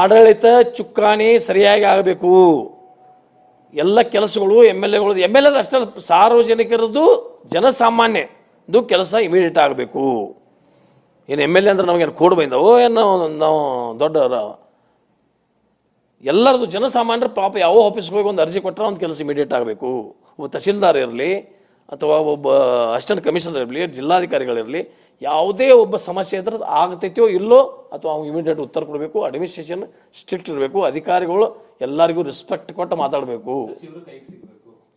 ಆಡಳಿತ ಚುಕ್ಕಾಣಿ ಸರಿಯಾಗಿ ಆಗಬೇಕು. ಎಲ್ಲ ಕೆಲಸಗಳು ಎಂ ಎಲ್ ಎಗಳು ಎಂ ಎಲ್ ಎದ ಅಷ್ಟೇ ಸಾರ್ವಜನಿಕರದ್ದು ಜನಸಾಮಾನ್ಯದು ಕೆಲಸ ಇಮಿಡಿಯೇಟ್ ಆಗಬೇಕು. ಏನು ಎಂ ಎಲ್ ಎ ಅಂದ್ರೆ ನಮಗೇನು ಕೋಡ್ ಬೈದವೋ, ಏನು ನಾವು ದೊಡ್ಡ ಎಲ್ಲರದು ಜನಸಾಮಾನ್ಯರು ಪಾಪ ಯಾವ ಆಫೀಸ್ಗೆ ಹೋಗಿ ಒಂದು ಅರ್ಜಿ ಕೊಟ್ಟರೆ ಒಂದು ಕೆಲಸ ಇಮಿಡಿಯೇಟ್ ಆಗಬೇಕು. ಒಬ್ಬ ತಹಶೀಲ್ದಾರ್ ಇರಲಿ ಅಥವಾ ಒಬ್ಬ, ಅಸಿಸ್ಟೆಂಟ್ ಕಮಿಷನರ್ ಇರಲಿ ಜಿಲ್ಲಾಧಿಕಾರಿಗಳಿರಲಿ ಯಾವುದೇ ಒಬ್ಬ ಸಮಸ್ಯೆ ಇದ್ರೆ ಅದು ಆಗ್ತೈತೋ ಇಲ್ಲೋ ಅಥವಾ ಅವ್ನು ಇಮಿಡಿಯೇಟ್ ಉತ್ತರ ಕೊಡಬೇಕು ಅಡ್ಮಿನಿಸ್ಟ್ರೇಷನ್ ಸ್ಟ್ರಿಕ್ಟ್ ಇರಬೇಕು, ಅಧಿಕಾರಿಗಳು ಎಲ್ಲರಿಗೂ ರೆಸ್ಪೆಕ್ಟ್ ಕೊಟ್ಟು ಮಾತಾಡಬೇಕು.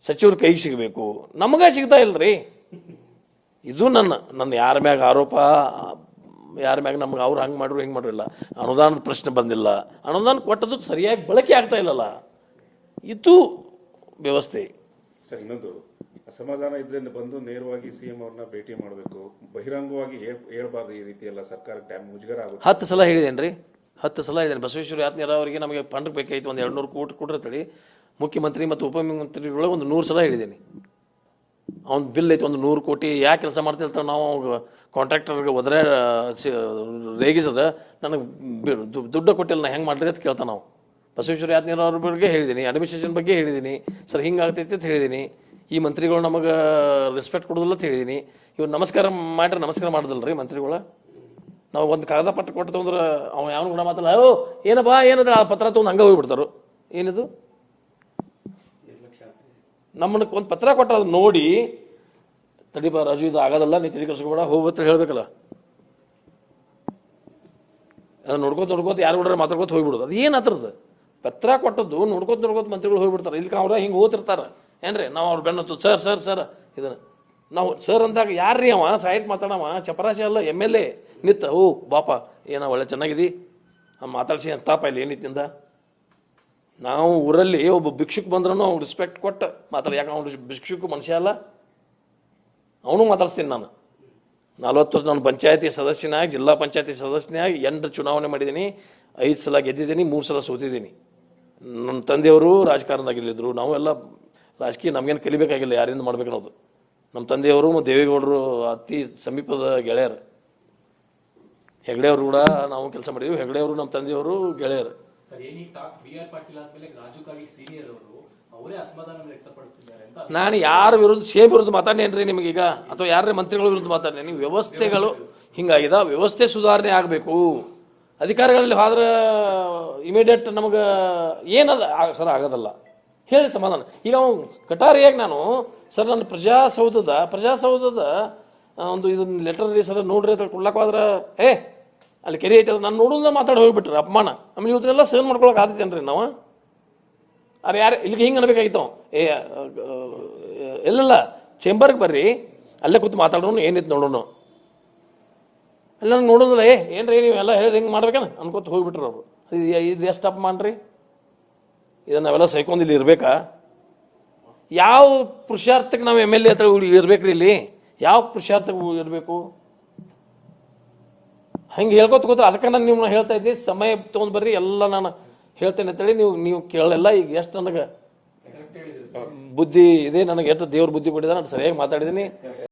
ಸಚಿವರು ಕೈಗೆ ಸಿಗಬೇಕು. ನಮಗೆ ಸಿಗ್ತಾ ಇಲ್ರಿ. ಇದು ನನ್ನ ನನ್ನ ಯಾರ ಮ್ಯಾಗ ಆರೋಪ, ಯಾರ ಮ್ಯಾಗ ನಮ್ಗೆ ಅವ್ರು ಹಂಗೆ ಮಾಡ್ರು, ಹಿಂಗೆ ಮಾಡ್ರು ಇಲ್ಲ. ಅನುದಾನದ ಪ್ರಶ್ನೆ ಬಂದಿಲ್ಲ. ಅನುದಾನ ಕೊಟ್ಟದ್ದು ಸರಿಯಾಗಿ ಬಳಕೆ ಆಗ್ತಾ ಇಲ್ಲಲ್ಲ. ಇದು ವ್ಯವಸ್ಥೆ. ಸರಿ, ಇನ್ನೊಂದು. ಅಸಮಾಧಾನ ಇದ್ರೆ ಬಂದು ನೇರವಾಗಿ ಸಿಎಂ ಅವ್ರನ್ನ ಭೇಟಿ ಮಾಡಬೇಕು. ಬಹಿರಂಗವಾಗಿ ಹೇಳ್- ಹೇಳ್ಬಾರ್ದು ಈ ರೀತಿ ಎಲ್ಲ ಸರ್ಕಾರ ಡ್ಯಾಮ್ ಮುಜುಗರ ಆಗುತ್ತೆ. ಹತ್ತು ಸಲ ಹೇಳಿದೇನೆ ರೀ ಹತ್ತು ಸಲ ಇದ್ದೇನೆ ಬಸವೇಶ್ವರ ಯಾತ್ರೆ ಅವರಿಗೆ ನಮಗೆ ಫಂಡ್ ಬೇಕಾಯಿತು ಒಂದು ಎರಡು ನೂರು ಕೋಟಿ ಕೊಟ್ಟಿರ್ತೇಳಿ ಮುಖ್ಯಮಂತ್ರಿ ಮತ್ತು ಉಪಮುಖ್ಯಮಂತ್ರಿಗಳ ಒಂದು ನೂರು ಸಲ ಹೇಳಿದ್ದೀನಿ. ಅವ್ನ ಬಿಲ್ ಐತಿ ಒಂದು ನೂರು ಕೋಟಿ. ಯಾಕೆ ಕೆಲಸ ಮಾಡ್ತಿರ್ತಾವೆ ನಾವು ಕಾಂಟ್ರಾಕ್ಟರ್ಗೆ ಒದ್ರೆ ರೇಗಿಸಿದ್ರೆ ನನಗೆ ದುಡ್ಡು ಕೊಟ್ಟಿಲ್ಲ, ನಾ ಹೆಂಗೆ ಮಾಡ್ರಿ ಅಂತ ಕೇಳ್ತಾನೆ ನಾವು. ಬಸವೇಶ್ವರ ಯಾತ್ರೆ ಅವ್ರ ಬಗ್ಗೆ ಹೇಳಿದ್ದೀನಿ. ಅಡ್ಮಿನಿಸ್ಟ್ರೇಷನ್ ಬಗ್ಗೆ ಹೇಳಿದ್ದೀನಿ. ಸರ್, ಹಿಂಗೆ ಆಗ್ತೈತಿ ಅಂತ ಹೇಳಿದ್ದೀನಿ. ಈ ಮಂತ್ರಿಗಳು ನಮಗೆ ರೆಸ್ಪೆಕ್ಟ್ ಕೊಡೋದಿಲ್ಲ ಅಂತ ಹೇಳಿದ್ದೀನಿ ಇವ್ರು ನಮಸ್ಕಾರ ಮಾಡ್ರಿ, ನಮಸ್ಕಾರ ಮಾಡೋದಿಲ್ಲ ರೀ ಮಂತ್ರಿಗಳು. ನಾವು ಒಂದು ಕಾಗದ ಪತ್ರ ಕೊಟ್ಟು ತೊಂದ್ರೆ ಅವ ಯಾವನು ಕೂಡ ಮಾತಲ್ಲ, ಓ, ಏನಪ್ಪಾ ಏನಂದ್ರೆ ಆ ಪತ್ರ ತೊಗೊಂಡು ಹಂಗೆ ಹೋಗ್ಬಿಡ್ತಾರು. ಏನಿದು? ನಮ್ಮನ್ನ ಒಂದು ಪತ್ರ ಕೊಟ್ಟರೆ ಅದು ನೋಡಿ ತಡಿಬಾ ರಾಜು, ಇದು ಆಗೋದಲ್ಲ, ನೀ ತಿಳಿ ಕಳ್ಸ್ಕೊಬೇಡ ಹೋಗುತ್ತೆ ಹೇಳ್ಬೇಕಲ್ಲ. ಅದು ನೋಡ್ಕೋತ ನೋಡ್ಕೋತ ಯಾರು ಬಿಡ್ರೆ ಮಾತಾಡ್ಕೊತ ಹೋಗ್ಬಿಡೋದು. ಅದು ಏನು ಹತ್ರದ ಪತ್ರ ಕೊಟ್ಟದ್ದು ನೋಡ್ಕೊತ ನೋಡ್ಕೊತ ಮಂತ್ರಿಗಳು ಹೋಗ್ಬಿಡ್ತಾರೆ. ಇಲ್ಲಿ ಅವ್ರ ಹಿಂಗೆ ಓದ್ತಿರ್ತಾರೆ. ಏನ್ರಿ? ನಾವು ಅವ್ರ ಬೆನ್ನತ್ತು ಸರ್ ಸರ್ ಸರ್, ಇದನ್ನು. ನಾವು, ಸರ್ ಅಂದಾಗ ಯಾರ್ರೀ ಅವ? ಸೈಟ್ ಮಾತಾಡವ? ಚಪರಾಶಿ ಅಲ್ಲ, ಎಂ ಎಲ್ ಎ. ನಿತ್ತ ಓ, ಬಾಪ, ಏನ ಒಳ್ಳೆ ಚೆನ್ನಾಗಿದಿ? ಮಾತಾಡ್ಸಿ ಅಂತಾಪ ಇಲ್ಲಿ ಏನಿತ್ತಿಂದ? ನಾವು ಊರಲ್ಲಿ ಒಬ್ಬ ಭಿಕ್ಷುಕ್ ಬಂದ್ರೂ ಅವ್ನು ರೆಸ್ಪೆಕ್ಟ್ ಕೊಟ್ಟು ಮಾತಾಡ ಯಾಕೆ ಅವ್ನು ಭಿಕ್ಷುಕ್ ಮನುಷ್ಯ ಅಲ್ಲ. ಅವನು ಮಾತಾಡ್ಸ್ತೀನಿ ನಾನು. ನಲ್ವತ್ತು ವರ್ಷ ನಾನು ಪಂಚಾಯತಿ ಸದಸ್ಯನಾಗಿ, ಜಿಲ್ಲಾ ಪಂಚಾಯತಿ ಸದಸ್ಯನಾಗಿ ಎಂಟು ಚುನಾವಣೆ ಮಾಡಿದ್ದೀನಿ ಐದು ಸಲ ಗೆದ್ದಿದ್ದೀನಿ ಮೂರು ಸಲ ಸೋತಿದ್ದೀನಿ ನನ್ನ ತಂದೆಯವರು ರಾಜಕಾರಣದಾಗಿಲ್ಲಿದ್ದರು ನಾವೆಲ್ಲ ರಾಜಕೀಯ ನಮಗೇನು ಕಲಿಬೇಕಾಗಿಲ್ಲ ಯಾರಿಂದ ಮಾಡ್ಬೇಕು ಅನ್ನೋದು. ನಮ್ಮ ತಂದೆಯವರು ಮತ್ತು ದೇವೇಗೌಡರು ಅತಿ ಸಮೀಪದ ಗೆಳೆಯರು. ಹೆಗಡೆಯವರು ಕೂಡ ನಾವು ಕೆಲಸ ಮಾಡಿದ್ವಿ. ಹೆಗ್ಡೆಯವರು ನಮ್ಮ ತಂದೆಯವರು ಗೆಳೆಯರು. ನಾನು ಯಾರ ವಿರುದ್ಧ ಸೇಬ್ ವಿರುದ್ಧ ಮಾತಾಡೇನ್ರಿ ಈಗ? ಅಥವಾ ಯಾರ ಮಂತ್ರಿಗಳ ವಿರುದ್ಧ ಮಾತಾಡೇನಿ ವ್ಯವಸ್ಥೆಗಳು ಹಿಂಗಾಗಿದೆ. ವ್ಯವಸ್ಥೆ ಸುಧಾರಣೆ ಆಗಬೇಕು. ಅಧಿಕಾರಿಗಳಲ್ಲಿ ಹೋದ್ರೆ ಇಮಿಡಿಯೇಟ್ ನಮಗೆ ಏನದ? ಸರ್ ಆಗೋದಲ್ಲ. ಹೇಳಿ ಸಮಾಧಾನ. ಈಗ ಅವನು ಕಟಾರಿಯಾಗಿ ನಾನು, ಸರ್, ನನ್ನ ಪ್ರಜಾಸೌಧದ ಪ್ರಜಾಸೌಧದ ಒಂದು ಇದನ್ನ ಲೆಟರ್ ರೀ ಸರ್ ನೋಡ್ರಿ ಅಂತ ಕೊಡ್ಲಾಕೋದ್ರೆ ಏ, ಅಲ್ಲಿ ಕೆರೆ ಐತೆ ನಾನು ನೋಡೋದ ಮಾತಾಡಿ ಹೋಗ್ಬಿಟ್ರಿ, ಅಪಮಾನ. ಆಮೇಲೆ ಇವತ್ತನ್ನೆಲ್ಲ ಸಹನ್ ಮಾಡ್ಕೊಳಕ್ಕೆ ಆದಿತ್ತೇನ್ರಿ ನಾವು? ಅರೆ ಯಾರು, ಇಲ್ಲಿಗೆ ಹಿಂಗೆ ಅನ್ಬೇಕಾಗಿತ್ತು ಏ ಎಲ್ಲ ಚೇಂಬರ್ಗೆ ಬರ್ರಿ, ಅಲ್ಲೇ ಕೂತು ಮಾತಾಡೋನು ಏನಿತ್ತು ನೋಡೋನು. ಅಲ್ಲಿ ನಂಗೆ ನೋಡೋದಿಲ್ಲ, ಏ ರೀ ನೀವು ಎಲ್ಲ ಹೇಳಿದ ಹಿಂಗೆ ಮಾಡ್ಬೇಕೇನ? ಅನ್ಕೋತ ಹೋಗ್ಬಿಟ್ರು ಅವರು. ಇದು ಎಷ್ಟು ಅಪಮಾನ ರೀ ಇದನ್ನ ನಾವೆಲ್ಲ ಸೈಕೊಂಡು ಇಲ್ಲಿ ಇರಬೇಕಾ? ಯಾವ ಪುರುಷಾರ್ಥಕ್ಕೆ ನಾವು ಎಂ ಎಲ್ ಎ ಹತ್ರ ಇರ್ಬೇಕ್ರಿ ಇಲ್ಲಿ? ಯಾವ ಪುರುಷಾರ್ಥಕ್ಕೆ ಇರಬೇಕು? ಹಂಗೆ ಹೇಳ್ಕೊತ ಕೂತ್ರೆ ಅದಕ್ಕೆ ನಾನು ನಿಮ್ಮನ್ನ ಹೇಳ್ತಾ ಇದ್ದೀನಿ ಸಮಯ ತೊಗೊಂಡು ಬರ್ರಿ ಎಲ್ಲ ನಾನು ಹೇಳ್ತೇನೆ ಅಂತೇಳಿ ನೀವು ನೀವು ಕೇಳಲ್ಲ ಈಗ ಎಷ್ಟು ನನಗೆ ಬುದ್ಧಿ ಇದೆ ನನಗೆ ಎಷ್ಟು ದೇವ್ರ ಬುದ್ಧಿ ಕೊಟ್ಟಿದೆ ನಾನು ಸರಿಯಾಗಿ ಮಾತಾಡಿದ್ದೀನಿ.